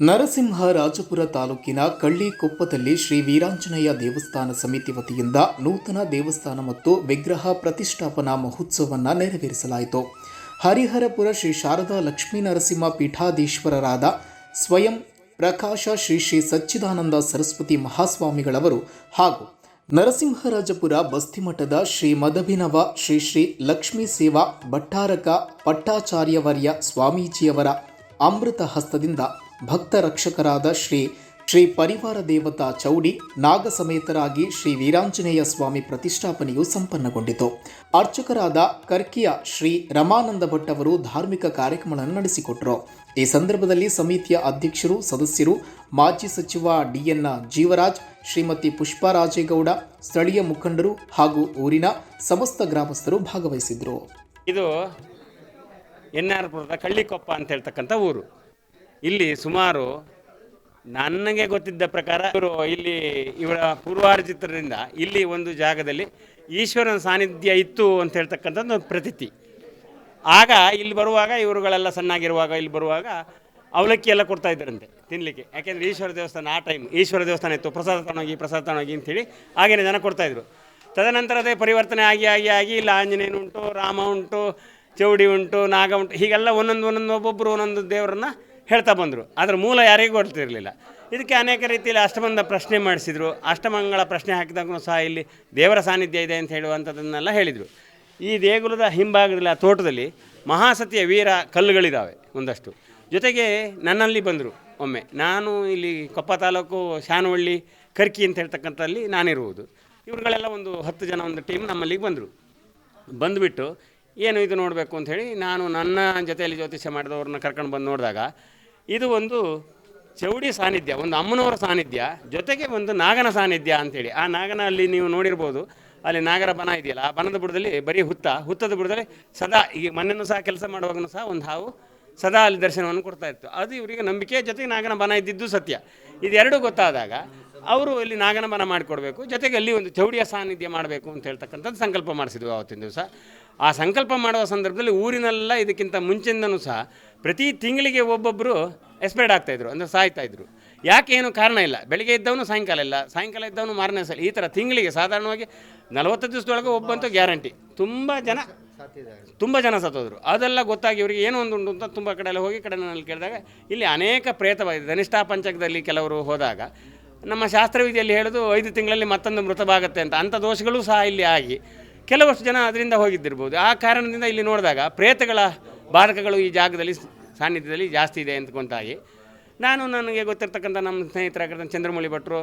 ನರಸಿಂಹರಾಜಪುರ ತಾಲೂಕಿನ ಕಳ್ಳಿಕೊಪ್ಪದಲ್ಲಿ ಶ್ರೀ ವೀರಾಂಜನೇಯ ದೇವಸ್ಥಾನ ಸಮಿತಿ ವತಿಯಿಂದ ನೂತನ ದೇವಸ್ಥಾನ ಮತ್ತು ವಿಗ್ರಹ ಪ್ರತಿಷ್ಠಾಪನಾ ಮಹೋತ್ಸವವನ್ನು ನೆರವೇರಿಸಲಾಯಿತು. ಹರಿಹರಪುರ ಶ್ರೀ ಶಾರದಾ ಲಕ್ಷ್ಮೀ ನರಸಿಂಹ ಪೀಠಾಧೀಶ್ವರರಾದ ಸ್ವಯಂ ಪ್ರಕಾಶ ಶ್ರೀ ಶ್ರೀ ಸಚ್ಚಿದಾನಂದ ಸರಸ್ವತಿ ಮಹಾಸ್ವಾಮಿಗಳವರು ಹಾಗೂ ನರಸಿಂಹರಾಜಪುರ ಬಸ್ತಿಮಠದ ಶ್ರೀ ಮದಭಿನವ ಶ್ರೀ ಶ್ರೀ ಲಕ್ಷ್ಮೀ ಸೇವಾ ಭಟ್ಟಾರಕ ಪಟ್ಟಾಚಾರ್ಯವರ್ಯ ಸ್ವಾಮೀಜಿಯವರ ಅಮೃತ ಹಸ್ತದಿಂದ ಭಕ್ತ ರಕ್ಷಕರಾದ ಶ್ರೀ ಶ್ರೀ ಪರಿವಾರ ದೇವತಾ ಚೌಡಿ ನಾಗ ಸಮೇತರಾಗಿ ಶ್ರೀ ವೀರಾಂಜನೇಯ ಸ್ವಾಮಿ ಪ್ರತಿಷ್ಠಾಪನೆಯು ಸಂಪನ್ನಗೊಂಡಿತು. ಅರ್ಚಕರಾದ ಕರ್ಕಿಯ ಶ್ರೀ ರಮಾನಂದ ಭಟ್ ಅವರು ಧಾರ್ಮಿಕ ಕಾರ್ಯಕ್ರಮಗಳನ್ನು ನಡೆಸಿಕೊಟ್ಟರು ಈ ಸಂದರ್ಭದಲ್ಲಿ ಸಮಿತಿಯ ಅಧ್ಯಕ್ಷರು, ಸದಸ್ಯರು, ಮಾಜಿ ಸಚಿವ ಡಿಎನ್ ಜೀವರಾಜ್, ಶ್ರೀಮತಿ ಪುಷ್ಪರಾಜೇಗೌಡ ಸ್ಥಳೀಯ ಮುಖಂಡರು ಹಾಗೂ ಊರಿನ ಸಮಸ್ತ ಗ್ರಾಮಸ್ಥರು ಭಾಗವಹಿಸಿದ್ರು. ಇದು ಎನ್ ಆರ್ ಪುರದ ಕಳ್ಳಿಕೊಪ್ಪ ಅಂತ ಹೇಳ್ತಕ್ಕಂಥ ಊರು. ಇಲ್ಲಿ ಸುಮಾರು ನನಗೆ ಗೊತ್ತಿದ್ದ ಪ್ರಕಾರ ಇವರು ಇಲ್ಲಿ ಇವರ ಪೂರ್ವಾರ್ಜಿತರಿಂದ ಇಲ್ಲಿ ಒಂದು ಜಾಗದಲ್ಲಿ ಈಶ್ವರನ ಸಾನ್ನಿಧ್ಯ ಇತ್ತು ಅಂತ ಹೇಳ್ತಕ್ಕಂಥದ್ದು ಒಂದು ಪ್ರತೀತಿ. ಆಗ ಇಲ್ಲಿ ಬರುವಾಗ ಇವರುಗಳೆಲ್ಲ ಸಣ್ಣಾಗಿರುವಾಗ ಇಲ್ಲಿ ಬರುವಾಗ ಅವಲಕ್ಕಿ ಎಲ್ಲ ಕೊಡ್ತಾ ಇದ್ದರಂತೆ ತಿನ್ನಲಿಕ್ಕೆ ಯಾಕೆಂದರೆ ಈಶ್ವರ ದೇವಸ್ಥಾನ ಆ ಟೈಮ್ ಈಶ್ವರ ದೇವಸ್ಥಾನ ಇತ್ತು. ಪ್ರಸಾದ ತಗೊಂಡೋಗಿ ಪ್ರಸಾದ ತಗೊಂಡೋಗಿ ಅಂತೇಳಿ ಹಾಗೇನೆ ಜನ ಕೊಡ್ತಾಯಿದ್ರು ತದನಂತರ ಅದೇ ಪರಿವರ್ತನೆ ಆಗಿ ಆಗಿ ಆಗಿ ಇಲ್ಲಿ ಆಂಜನೇಯನ ಉಂಟು, ರಾಮ ಉಂಟು, ಚೌಡಿ ಉಂಟು, ನಾಗ ಉಂಟು ಹೀಗೆಲ್ಲ ಒಂದೊಂದು ಒಂದೊಂದು ಒಬ್ಬೊಬ್ಬರು ಒಂದೊಂದು ದೇವರನ್ನ ಹೇಳ್ತಾ ಬಂದರು. ಅದರ ಮೂಲ ಯಾರಿಗೂ ಗೊತ್ತಿರಲಿಲ್ಲ. ಇದಕ್ಕೆ ಅನೇಕ ರೀತಿಯಲ್ಲಿ ಅಷ್ಟಮಂದ ಪ್ರಶ್ನೆ ಮಾಡಿಸಿದರು. ಅಷ್ಟಮಂಗಳ ಪ್ರಶ್ನೆ ಹಾಕಿದಾಗೂ ಸಹ ಇಲ್ಲಿ ದೇವರ ಸಾನ್ನಿಧ್ಯ ಇದೆ ಅಂತ ಹೇಳುವಂಥದ್ದನ್ನೆಲ್ಲ ಹೇಳಿದರು. ಈ ದೇಗುಲದ ಹಿಂಭಾಗದಲ್ಲಿ, ಆ ತೋಟದಲ್ಲಿ ಮಹಾಸತಿಯ ವೀರ ಕಲ್ಲುಗಳಿದ್ದಾವೆ ಒಂದಷ್ಟು. ಜೊತೆಗೆ ನನ್ನಲ್ಲಿ ಬಂದರು ಒಮ್ಮೆ. ನಾನು ಇಲ್ಲಿ ಕೊಪ್ಪ ತಾಲೂಕು ಶಾನವಳ್ಳಿ, ಕರ್ಕಿ ಅಂತ ಹೇಳ್ತಕ್ಕಂಥಲ್ಲಿ ನಾನಿರುವುದು. ಇವ್ರುಗಳೆಲ್ಲ ಒಂದು ಹತ್ತು ಜನ ಒಂದು ಟೀಮ್ ನಮ್ಮಲ್ಲಿಗೆ ಬಂದರು. ಬಂದುಬಿಟ್ಟು, ಏನು ಇದು ನೋಡಬೇಕು? ಅಂಥೇಳಿ ನಾನು ನನ್ನ ಜೊತೆಯಲ್ಲಿ ಜ್ಯೋತಿಷ್ಯ ಮಾಡಿದವ್ರನ್ನ ಕರ್ಕೊಂಡು ಬಂದು ನೋಡಿದಾಗ ಇದು ಒಂದು ಚೌಡಿ ಸಾನ್ನಿಧ್ಯ, ಒಂದು ಅಮ್ಮನವರ ಸಾನ್ನಿಧ್ಯ, ಜೊತೆಗೆ ಒಂದು ನಾಗನ ಸಾನ್ನಿಧ್ಯ ಅಂತೇಳಿ ಆ ನಾಗನ ಅಲ್ಲಿ ನೀವು ನೋಡಿರ್ಬೋದು, ಅಲ್ಲಿ ನಾಗರ ಬನ ಇದೆಯಲ್ಲ, ಆ ಬನದ ಬುಡದಲ್ಲಿ ಬರೀ ಹುತ್ತ, ಹುತ್ತದ ಬುಡದಲ್ಲಿ ಸದಾ ಈಗ ಮನೆಯನ್ನು ಸಹ ಕೆಲಸ ಮಾಡುವಾಗಲೂ ಸಹ ಒಂದು ಹಾವು ಸದಾ ಅಲ್ಲಿ ದರ್ಶನವನ್ನು ಕೊಡ್ತಾ ಇತ್ತು. ಅದು ಇವರಿಗೆ ನಂಬಿಕೆ ಜೊತೆಗೆ ನಾಗನ ಬನ ಇದ್ದಿದ್ದು ಸತ್ಯ. ಇದೆರಡೂ ಗೊತ್ತಾದಾಗ ಅವರು ಇಲ್ಲಿ ನಾಗನ ಬನ ಮಾಡಿಕೊಡ್ಬೇಕು, ಜೊತೆಗೆ ಅಲ್ಲಿ ಒಂದು ಚೌಡಿಯ ಸಾನ್ನಿಧ್ಯ ಮಾಡಬೇಕು ಅಂತ ಹೇಳ್ತಕ್ಕಂಥದ್ದು ಸಂಕಲ್ಪ ಮಾಡಿಸಿದ್ವು ಆವತ್ತಿನ ದಿವಸ. ಆ ಸಂಕಲ್ಪ ಮಾಡುವ ಸಂದರ್ಭದಲ್ಲಿ ಊರಿನೆಲ್ಲ ಇದಕ್ಕಿಂತ ಮುಂಚಿಂದನೂ ಸಹ ಪ್ರತಿ ತಿಂಗಳಿಗೆ ಒಬ್ಬೊಬ್ಬರು ಎಕ್ಸ್ಪೈರ್ಡ್ ಆಗ್ತಾಯಿದ್ರು ಅಂದರೆ ಸಾಯ್ತಾಯಿದ್ರು ಯಾಕೆ ಏನು ಕಾರಣ ಇಲ್ಲ? ಬೆಳಿಗ್ಗೆ ಇದ್ದವನು ಸಾಯಂಕಾಲ ಇಲ್ಲ. ಸಾಯಂಕಾಲ ಇದ್ದವನು ಮಾರನೇ ಸಲ. ಈ ಥರ ತಿಂಗಳಿಗೆ ಸಾಧಾರಣವಾಗಿ ನಲವತ್ತು ದಿವಸದೊಳಗೆ ಒಬ್ಬಂತೂ ಗ್ಯಾರಂಟಿ. ತುಂಬ ಜನ ತುಂಬ ಜನ ಸತ್ತೋದ್ರು. ಅದೆಲ್ಲ ಗೊತ್ತಾಗಿ ಇವರಿಗೆ ಏನೋ ಒಂದು ಉಂಟು ಅಂತ ತುಂಬ ಕಡೆ ಎಲ್ಲ ಹೋಗಿ ಕಡೆ ನಾನು ಕೇಳಿದಾಗ, ಇಲ್ಲಿ ಅನೇಕ ಪ್ರೇತವಾಗಿದೆ. ಧನಿಷ್ಠಾ ಪಂಚಕದಲ್ಲಿ ಕೆಲವರು ಹೋದಾಗ, ನಮ್ಮ ಶಾಸ್ತ್ರವಿಧಿಯಲ್ಲಿ ಹೇಳೋದು, ಐದು ತಿಂಗಳಲ್ಲಿ ಮತ್ತೊಂದು ಮೃತವಾಗುತ್ತೆ ಅಂತ. ಅಂಥ ದೋಷಗಳು ಸಹ ಇಲ್ಲಿ ಆಗಿ, ಕೆಲವಷ್ಟು ಜನ ಅದರಿಂದ ಹೋಗಿದ್ದಿರ್ಬೋದು. ಆ ಕಾರಣದಿಂದ ಇಲ್ಲಿ ನೋಡಿದಾಗ ಪ್ರೇತಗಳ ಬಾಧಕಗಳು ಈ ಜಾಗದಲ್ಲಿ ಸಾನ್ನಿಧ್ಯದಲ್ಲಿ ಜಾಸ್ತಿ ಇದೆ ಅಂತಕೊಂತಾಗಿ ನಾನು ನನಗೆ ಗೊತ್ತಿರ್ತಕ್ಕಂಥ ನಮ್ಮ ಸ್ನೇಹಿತರಾಗಿರ್ತಕ್ಕಂಥ ಚಂದ್ರಮೌಳಿ ಭಟ್ರು,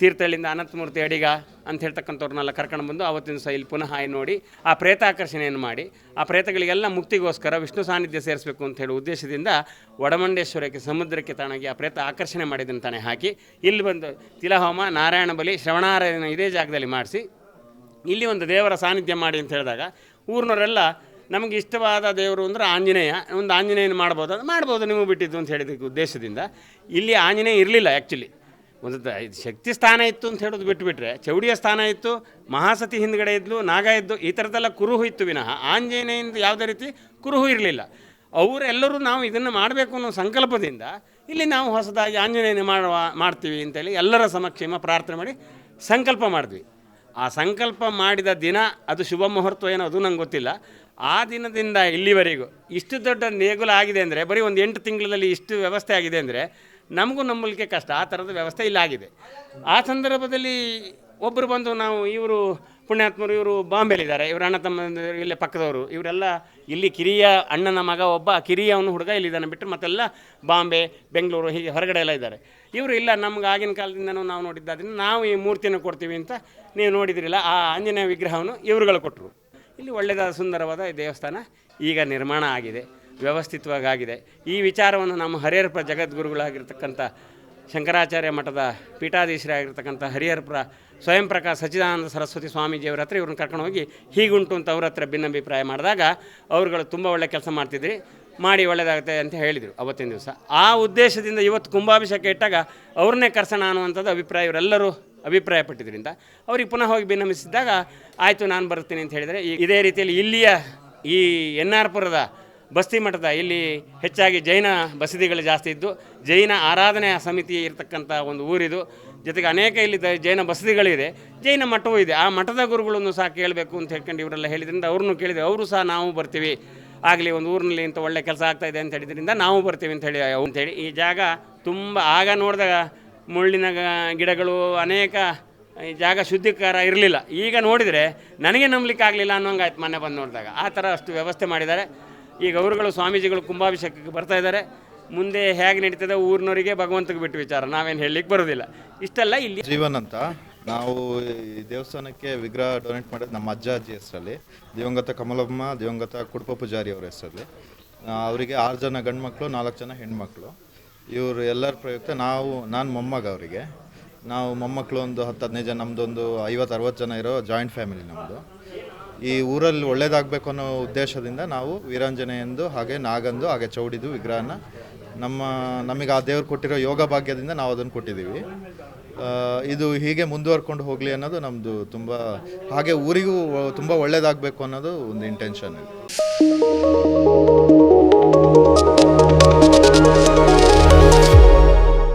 ತೀರ್ಥಹಳ್ಳಿಯಿಂದ ಅನಂತಮೂರ್ತಿ ಅಡಿಗ ಅಂತ ಹೇಳ್ತಕ್ಕಂಥವ್ರನ್ನೆಲ್ಲ ಕರ್ಕೊಂಡು ಬಂದು ಆವತ್ತಿನ ಸಹ ಇಲ್ಲಿ ಪುನಃ ನೋಡಿ, ಆ ಪ್ರೇತಾಕರ್ಷಣೆಯನ್ನು ಮಾಡಿ, ಆ ಪ್ರೇತಗಳಿಗೆಲ್ಲ ಮುಕ್ತಿಗೋಸ್ಕರ ವಿಷ್ಣು ಸಾನ್ನಿಧ್ಯ ಸೇರಿಸಬೇಕು ಅಂತ ಹೇಳೋ ಉದ್ದೇಶದಿಂದ ವಡಮಂಡೇಶ್ವರಕ್ಕೆ, ಸಮುದ್ರಕ್ಕೆ ತಾಣಾಗಿ ಆ ಪ್ರೇತ ಆಕರ್ಷಣೆ ಮಾಡಿದ್ದನ್ನು ಹಾಕಿ ಇಲ್ಲಿ ಬಂದು ತಿಲಹೋಮ, ನಾರಾಯಣ ಬಲಿ ಶ್ರವಣಾರಾಯಣ ಇದೇ ಜಾಗದಲ್ಲಿ ಮಾಡಿಸಿ, ಇಲ್ಲಿ ಒಂದು ದೇವರ ಸಾನ್ನಿಧ್ಯ ಮಾಡಿ ಅಂತ ಹೇಳಿದಾಗ ಊರಿನವರೆಲ್ಲ ನಮಗೆ ಇಷ್ಟವಾದ ದೇವರು ಅಂದರೆ ಆಂಜನೇಯ. ಒಂದು ಆಂಜನೇಯನ ಮಾಡ್ಬೋದು ಅದು ಮಾಡ್ಬೋದು ನಿಮಗೆ ಬಿಟ್ಟಿದ್ದು ಅಂತ ಹೇಳಿದ ಉದ್ದೇಶದಿಂದ. ಇಲ್ಲಿ ಆಂಜನೇಯ ಇರಲಿಲ್ಲ ಆ್ಯಕ್ಚುಲಿ ಒಂದು ಶಕ್ತಿ ಸ್ಥಾನ ಇತ್ತು ಅಂತ ಹೇಳೋದು ಬಿಟ್ಟುಬಿಟ್ರೆ ಚೌಡಿಯ ಸ್ಥಾನ ಇತ್ತು, ಮಹಾಸತಿ ಹಿಂದ್ಗಡೆ ಇದ್ಲು, ನಾಗ ಇದ್ದು ಈ ಥರದ್ದೆಲ್ಲ ಕುರುಹು ಇತ್ತು ವಿನಃ. ಆಂಜನೇಯಿಂದ ಯಾವುದೇ ರೀತಿ ಕುರುಹು ಇರಲಿಲ್ಲ. ಅವರೆಲ್ಲರೂ ನಾವು ಇದನ್ನು ಮಾಡಬೇಕು ಅನ್ನೋ ಸಂಕಲ್ಪದಿಂದ ಇಲ್ಲಿ ನಾವು ಹೊಸದಾಗಿ ಆಂಜನೇಯನ ಮಾಡುವ, ಮಾಡ್ತೀವಿ ಅಂತೇಳಿ ಎಲ್ಲರ ಸಮಕ್ಷೇಮ ಪ್ರಾರ್ಥನೆ ಮಾಡಿ ಸಂಕಲ್ಪ ಮಾಡಿದ್ವಿ. ಆ ಸಂಕಲ್ಪ ಮಾಡಿದ ದಿನ ಅದು ಶುಭ ಮುಹೂರ್ತ ಏನೋ ಅದು ನಂಗೆ ಗೊತ್ತಿಲ್ಲ. ಆ ದಿನದಿಂದ ಇಲ್ಲಿವರೆಗೂ ಇಷ್ಟು ದೊಡ್ಡ ನೇಗುಲ ಆಗಿದೆ ಅಂದರೆ, ಬರೀ ಒಂದು ಎಂಟು ತಿಂಗಳಲ್ಲಿ ಇಷ್ಟು ವ್ಯವಸ್ಥೆ ಆಗಿದೆ ಅಂದರೆ, ನಮಗೂ ನಂಬಲಿಕ್ಕೆ ಕಷ್ಟ. ಆ ಥರದ ವ್ಯವಸ್ಥೆ ಇಲ್ಲಾಗಿದೆ ಆ ಸಂದರ್ಭದಲ್ಲಿ ಒಬ್ಬರು ಬಂದು ನಾವು ಇವರು ಪುಣ್ಯಾತ್ಮರು ಇವರು ಬಾಂಬೆಲಿದ್ದಾರೆ ಇವರು ಅಣ್ಣ ತಮ್ಮ ಇಲ್ಲೇ ಪಕ್ಕದವರು. ಇವರೆಲ್ಲ ಇಲ್ಲಿ ಕಿರಿಯ ಅಣ್ಣನ ಮಗ ಒಬ್ಬ ಕಿರಿಯವನು ಹುಡುಗ ಇಲ್ಲಿದ್ದಾನೆ ಬಿಟ್ಟರೆ ಮತ್ತೆಲ್ಲ ಬಾಂಬೆ, ಬೆಂಗಳೂರು ಹೀಗೆ ಹೊರಗಡೆ ಎಲ್ಲ ಇದ್ದಾರೆ. ಇವರು ಇಲ್ಲ, ನಮ್ಗೆ ಆಗಿನ ಕಾಲದಿಂದನೂ ನಾವು ನೋಡಿದ್ದಾದ್ರಿಂದ ನಾವು ಈ ಮೂರ್ತಿಯನ್ನು ಕೊಡ್ತೀವಿ ಅಂತ ನೀವು ನೋಡಿದ್ರಿಲ್ಲ, ಆ ಆಂಜನೇಯ ವಿಗ್ರಹವನ್ನು ಇವರುಗಳು ಕೊಟ್ಟರು. ಇಲ್ಲಿ ಒಳ್ಳೆಯದಾದ ಸುಂದರವಾದ ದೇವಸ್ಥಾನ ಈಗ ನಿರ್ಮಾಣ ಆಗಿದೆ ವ್ಯವಸ್ಥಿತವಾಗಿ ಆಗಿದೆ ಈ ವಿಚಾರವನ್ನು ನಮ್ಮ ಹರಿಹರಪ್ಪ ಜಗದ್ಗುರುಗಳಾಗಿರ್ತಕ್ಕಂಥ ಶಂಕರಾಚಾರ್ಯ ಮಠದ ಪೀಠಾಧೀಶರಾಗಿರ್ತಕ್ಕಂಥ ಹರಿಹರಪುರ ಸ್ವಯಂ ಪ್ರಕಾಶ ಸಚ್ಚಿದಾನಂದ ಸರಸ್ವತಿ ಸ್ವಾಮೀಜಿಯವರ ಹತ್ರ ಇವ್ರನ್ನ ಕರ್ಕೊಂಡು ಹೋಗಿ ಹೀಗುಂಟು ಅಂತ ಅವ್ರ ಹತ್ರ ಭಿನ್ನಾಭಿಪ್ರಾಯ ಮಾಡಿದಾಗ ಅವರುಗಳು ತುಂಬ ಒಳ್ಳೆ ಕೆಲಸ ಮಾಡ್ತಿದ್ರಿ, ಮಾಡಿ ಒಳ್ಳೆಯದಾಗುತ್ತೆ ಅಂತ ಹೇಳಿದರು ಅವತ್ತಿನ ದಿವಸ. ಆ ಉದ್ದೇಶದಿಂದ ಇವತ್ತು ಕುಂಭಾಭಿಷೇಕ ಇಟ್ಟಾಗ ಅವ್ರನ್ನೇ ಕರ್ಸೋಣ ಅನ್ನುವಂಥದ್ದು ಅಭಿಪ್ರಾಯ, ಇವರೆಲ್ಲರೂ ಅಭಿಪ್ರಾಯಪಟ್ಟಿದ್ದರಿಂದ ಅವ್ರಿಗೆ ಪುನಃ ಹೋಗಿ ಭಿನ್ನಮಿಸಿದಾಗ ಆಯಿತು ನಾನು ಬರ್ತೀನಿ ಅಂತ ಹೇಳಿದರೆ ಇದೇ ರೀತಿಯಲ್ಲಿ ಇಲ್ಲಿಯ ಈ ಎನ್ ಆರ್ ಪುರದ ಬಸ್ತಿ ಮಠದ ಇಲ್ಲಿ ಹೆಚ್ಚಾಗಿ ಜೈನ ಬಸದಿಗಳು ಜಾಸ್ತಿ ಇದ್ದು ಜೈನ ಆರಾಧನೆ ಸಮಿತಿ ಇರತಕ್ಕಂಥ ಒಂದು ಊರಿದು. ಜೊತೆಗೆ ಅನೇಕ ಇಲ್ಲಿ ಜೈನ ಬಸದಿಗಳಿದೆ. ಜೈನ ಮಠವೂ ಇದೆ. ಆ ಮಠದ ಗುರುಗಳನ್ನು ಸಹ ಕೇಳಬೇಕು ಅಂತ ಹೇಳ್ಕೊಂಡು ಇವರೆಲ್ಲ ಹೇಳಿದ್ರಿಂದ ಅವ್ರನ್ನೂ ಕೇಳಿದೆ. ಅವರು ಸಹ ನಾವು ಬರ್ತೀವಿ. ಆಗಲಿ ಒಂದು ಊರಿನಲ್ಲಿ ಇಂಥ ಒಳ್ಳೆ ಕೆಲಸ ಆಗ್ತಾ ಇದೆ ಅಂತ ಹೇಳಿದ್ರಿಂದ ನಾವು ಬರ್ತೀವಿ ಅಂತ ಹೇಳಿ ಅಂತೇಳಿ ಈ ಜಾಗ ತುಂಬ ಆಗ ನೋಡಿದಾಗ ಮುಳ್ಳಿನ ಗಿಡಗಳು ಅನೇಕ ಈ ಜಾಗ ಶುದ್ಧೀಕಾರ ಇರಲಿಲ್ಲ. ಈಗ ನೋಡಿದರೆ ನನಗೆ ನಂಬಲಿಕ್ಕೆ ಆಗಲಿಲ್ಲ ಅನ್ನೋಂಗಾಯ್ತು ಮೊನ್ನೆ ಬಂದು ನೋಡಿದಾಗ. ಆ ಥರ ಅಷ್ಟು ವ್ಯವಸ್ಥೆ ಮಾಡಿದ್ದಾರೆ. ಈಗ ಗೌರುಗಳು ಸ್ವಾಮೀಜಿಗಳು ಕುಂಭಾಭಿಷೇಕಕ್ಕೆ ಬರ್ತಾ ಇದ್ದಾರೆ. ಮುಂದೆ ಹೇಗೆ ನಡೀತದೆ ಊರಿನವರಿಗೆ ಭಗವಂತಗೆ ಬಿಟ್ಟು ವಿಚಾರ. ನಾವೇನು ಹೇಳಲಿಕ್ಕೆ ಬರೋದಿಲ್ಲ ಇಷ್ಟೆಲ್ಲ ಇಲ್ಲಿ ಜೀವನ್ ಅಂತ ನಾವು ಈ ದೇವಸ್ಥಾನಕ್ಕೆ ವಿಗ್ರಹ ಡೊನೇಟ್ ಮಾಡೋದು ನಮ್ಮ ಅಜ್ಜ ಅಜ್ಜಿ ಹೆಸರಲ್ಲಿ, ದಿವಂಗತ ಕಮಲಮ್ಮ, ದಿವಂಗತ ಕುಡುಪ ಪೂಜಾರಿ ಅವರ ಹೆಸರಲ್ಲಿ. ಅವರಿಗೆ ಆರು ಜನ ಗಂಡು ಮಕ್ಕಳು ನಾಲ್ಕು ಜನ ಹೆಣ್ಮಕ್ಳು. ಇವರು ಎಲ್ಲರ ಪ್ರಯುಕ್ತ ನಾವು, ನಾನು ಮೊಮ್ಮಗ ಅವರಿಗೆ. ನಾವು ಮೊಮ್ಮಕ್ಕಳು ಒಂದು ಹತ್ತು ಹದಿನೈದು ಜನ ನಮ್ಮದೊಂದು ಐವತ್ತು, ಅರವತ್ತು ಜನ ಇರೋ ಜಾಯಿಂಟ್ ಫ್ಯಾಮಿಲಿ ನಮ್ಮದು ಈ ಊರಲ್ಲಿ ಒಳ್ಳೇದಾಗಬೇಕು ಅನ್ನೋ ಉದ್ದೇಶದಿಂದ ನಾವು ವೀರಾಂಜನೆಯಂದು ಹಾಗೆ ನಾಗಂದು ಹಾಗೆ ಚೌಡಿದು ವಿಗ್ರಹನ ನಮ್ಮ, ನಮಗೆ ಆ ದೇವರು ಕೊಟ್ಟಿರೋ ಯೋಗ ಭಾಗ್ಯದಿಂದ ನಾವು ಅದನ್ನು ಕೊಟ್ಟಿದ್ದೀವಿ. ಇದು ಹೀಗೆ ಮುಂದುವರ್ಕೊಂಡು ಹೋಗಲಿ ಅನ್ನೋದು ನಮ್ಮದು ತುಂಬ, ಹಾಗೆ ಊರಿಗೂ ತುಂಬ ಒಳ್ಳೇದಾಗಬೇಕು ಅನ್ನೋದು ಒಂದು ಇಂಟೆನ್ಷನ್ ಇದೆ.